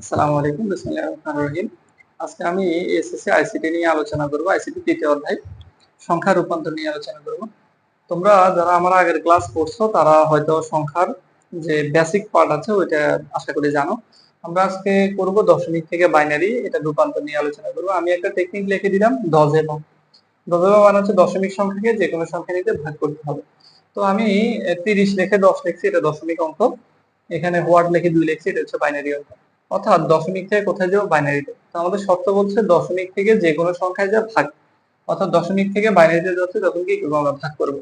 আসসালামু আলাইকুম রহমানির রহিম। আজকে আমি এসএসসি, আইসিটি নিয়ে আলোচনা করব, আইসিটি তৃতীয় অধ্যায়, সংখ্যা রূপান্তর নিয়ে আলোচনা করব। তোমরা যারা আমার আগের ক্লাস করছ তারা হয়তো সংখ্যার যে বেসিক পার্ট আছে, ওইটা আশা করি জানো। আমরা আজকে করব দশমিক থেকে বাইনারি এটা রূপান্তর নিয়ে আলোচনা করব। আমি একটা টেকনিক লিখে দিলাম, দশে বা দশে বা মানে হচ্ছে দশমিক সংখ্যাকে যে কোনো সংখ্যা নিতে ভাগ করতে হবে। তো আমি তিরিশ লিখে দশ লিখছি, এটা দশমিক অঙ্ক। এখানে হোয়াট লিখে দুই লিখছি, এটা হচ্ছে বাইনারি অঙ্ক। অর্থাৎ দশমিক থেকে কোথায় যাব? বাইনারিতে তো। আমাদের শর্ত বলছে দশমিক থেকে যে কোনো সংখ্যায় যা ভাগ। অর্থাৎ দশমিক থেকে বাইনারিতে যাচ্ছে, তখন কি করব আমরা? ভাগ করব।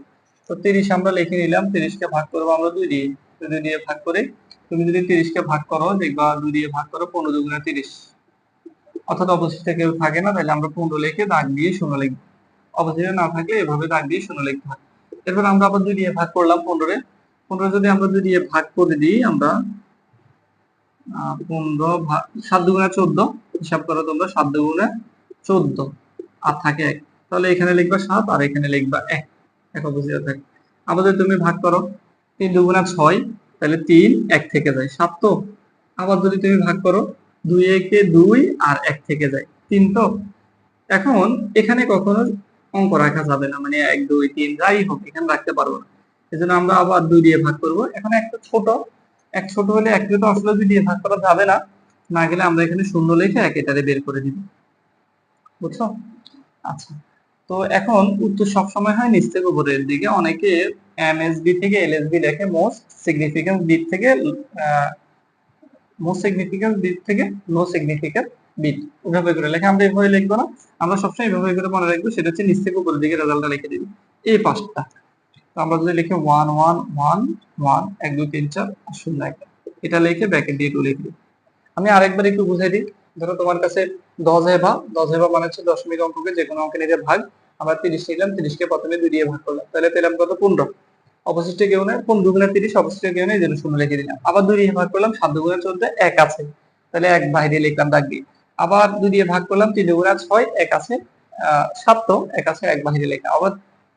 তো তিরিশ আমরা লিখে নিলাম, তিরিশকে ভাগ করব আমরা দুই দিয়ে। দুই দিয়ে ভাগ করে তুমি যদি তিরিশকে ভাগ করো, দেখবা দুই দিয়ে ভাগ করো, পনেরো দুগুণে তিরিশ। অর্থাৎ অবশিষ্ট কেউ থাকে না, তাহলে আমরা পনেরো লিখে দাগ দিয়ে শূন্য লিখব। অবশিষ্ট না থাকলে এভাবে দাগ দিয়ে শূন্য লিখতে হয়। এরপর আমরা আবার দুই দিয়ে ভাগ করলাম পনেরো পনেরো যদি আমরা দুই দিয়ে ভাগ করে দিই, আমরা পনেরো সাত দুগুণে চোদ্দ, হিসাব করো তোমরা, সাত দুগুণে চোদ্দ। আর থাকে এক। তাহলে এখানে লিখবা সাত, আর এখানে লিখবা এক। এক অবস্থিত থাকে যদি তুমি ভাগ করো, তিন দুগুণা ছয়, তাহলে তিন এক থেকে যায়। সাত তো? আবার যদি তুমি ভাগ করো, দুই একে দুই আর এক থেকে যায়। তিন তো? এখন এখানে কখনো অঙ্ক রাখা যাবে না। মানে এক, দুই, তিন, যাই হোক, এখানে রাখতে পারব না। এজন্য আমরা আবার দুই দিয়ে ভাগ করব। এখানে একটা ছোট এক ছোট হলে এক তো আসলে দুই দিয়ে ভাগ করা যাবে না। না গেলে আমরা এখানে শূন্য লিখে এক এটারে বের করে দিব। বুঝছ? আচ্ছা। তো এখন উত্তর সবসময় হয় নিচ থেকে উপরের দিকে। অনেকে এমএসবি থেকে এলএসবি লেখে। মোস্ট সিগনিফিকেন্স বিট থেকে মোস্ট সিগনিফিকেন্স বিট থেকে নো সিগনিফিকেন্ট বিট এভাবে করে লেখে। আমরা এভাবে লিখব না। আমরা সবসময় এভাবে করে মনে রাখব। সেটা হচ্ছে নিচ থেকে উপরের দিকে রেজাল্টটা লিখে দিবি। এই পাঁচটা। আমরা যদি লিখি ওয়ান ওয়ান ওয়ান ওয়ান এক, দুই, তিন, চার, শূন্য, এক। এটা লিখে ব্যাকেট দিয়ে টু লিখে। আমি আরেকবার একটু বুঝাই দিই। ধরো তোমার কাছে দশ হেবা দশ হেবা মানে হচ্ছে দশমিক অঙ্ককে যে কোনো অঙ্কে নিতে ভাগ আমরা তিরিশ নিলাম, তিরিশকে প্রথমে দুই দিয়ে ভাগ করলাম। তাহলে পেলাম কত? পনেরো। অবশিষ্ট কেউ নেই, পনেরো গুণে তিরিশ, অবশিষ্ট কেউ নেই যেন শূন্য লিখে দিলাম। আবার দুই দিয়ে ভাগ করলাম, সাত গুণে চোদ্দ, এক আছে। তাহলে এক বাইরে লিখলাম দাগ দিয়ে। আবার দুই দিয়ে ভাগ করলাম, তিন গুণে ছয়, এক আছে, আহ, সাত তো, এক আছে, এক বাহিরে লিখলাম আবার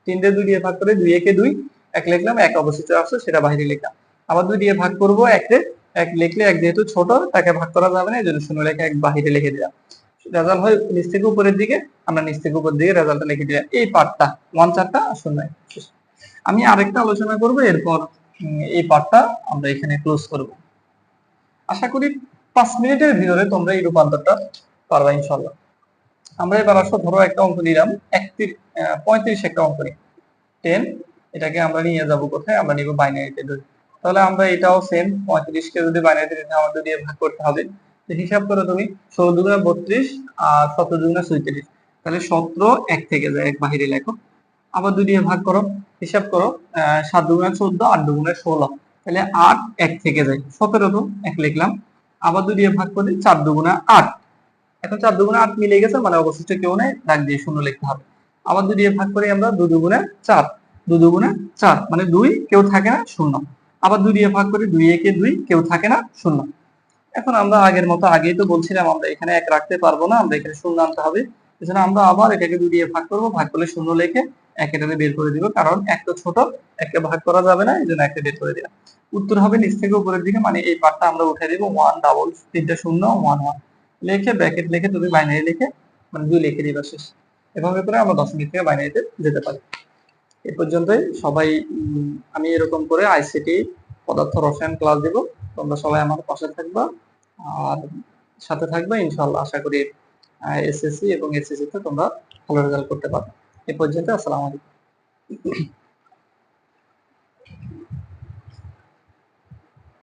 তিনটে দুই দিয়ে ভাগ করে দুই, একে দুই, এক লিখলাম, এক অবশিষ্ট আছে সেটা বাইরে লিখলাম। আবার দুই দিয়ে ভাগ করব একে, এক লিখলে এক যেহেতু ছোট, তাকে ভাগ করা যাবে না এই জন্য শূন্য লেখা এক বাহিরে লিখে দিলাম। রেজাল্ট হয় নিচ থেকে উপরের দিকে, আমরা নিচ থেকে উপর দিকে রেজাল্টটা লিখে দিলাম। এই পার্টটা ওয়ান চারটা, শূন্য আমি আরেকটা আলোচনা করব, এরপর এই পার্টটা আমরা এখানে ক্লোজ করব। আশা করি পাঁচ মিনিটের ভিতরে তোমরা এই রূপান্তরটা পারবা ইনশাল্লাহ আমরা এবার আসো, ধরো একটা অঙ্ক নিলাম। একত্রিশ পঁয়ত্রিশ একটা অঙ্ক নিই। টেন এটাকে আমরা নিয়ে যাব কোথায়? আমরা নিব বাইনারিতে তাহলে আমরা এটাও সেম পঁয়ত্রিশকে যদি বাইনারিতে নিতে আমাদের দিয়ে ভাগ করতে হবে। হিসাব করো তুমি, ষোলো দুগুণে বত্রিশ আর সতেরো দুগুণে সৈত্রিশ তাহলে সতেরো এক থেকে যায়, এক বাহিরে লেখো। আবার দুই দিয়ে ভাগ করো। হিসাব করো সাত দুগুণে চোদ্দ, আট দুগুণে ষোলো। তাহলে আট এক থেকে যায়। সতেরো তো, এক লিখলাম। আবার দুই দিয়ে ভাগ করি চার দুগুণে আট। এখন চার দুগুণে আট মিলে গেছে মানে অবশিষ্ট কেউ নেই দাগ দিয়ে শূন্য লিখতে হবে। আবার দুই দিয়ে ভাগ করি আমরা দু দুগুণে চার, দু দুগুণে চার মানে দুই, কেউ থাকে না, শূন্য। আবার দুই দিয়ে ভাগ করি দুই একে দুই, কেউ থাকে না, শূন্য। এখন আমরা আগের মতো, আগেই তো বলছিলাম, আমরা এখানে এক রাখতে পারব না, আমরা এখানে শূন্য আনতে হবে। এজন্য আমরা আবার এটাকে দুই দিয়ে ভাগ করব, ভাগ করলে শূন্য লেখে এক এটাকে বের করে দিব, কারণ এক তো ছোট, একে ভাগ করা যাবে না এই জন্য একটা বের করে দিলাম। উত্তর হবে নিচ থেকে উপরের দিকে মানে এই পার্টটা আমরা উঠে দিব ওয়ান ডাবল তিনটা শূন্য ওয়ান ওয়ান লিখে ব্র্যাকেট লিখে তুমি বাইনারি লিখে মানে দুই লিখে দিবা শেষ। এভাবে করে আমরা দশমিক থেকে বাইনারিতে যেতে পারি। এ পর্যন্তই। সবাই আমি এরকম করে আইসিটি পদার্থ রসায়ন ক্লাস দিব। তোমরা সবাই আমার পাশে থাকবা। আর সাথে থাকবে ইনশাল্লাহ আশা করি এসএসসি এবং এসএসসি তে তোমরা ভালো রেজাল্ট করতে পারবে। এ পর্যন্ত আসসালামু আলাইকুম।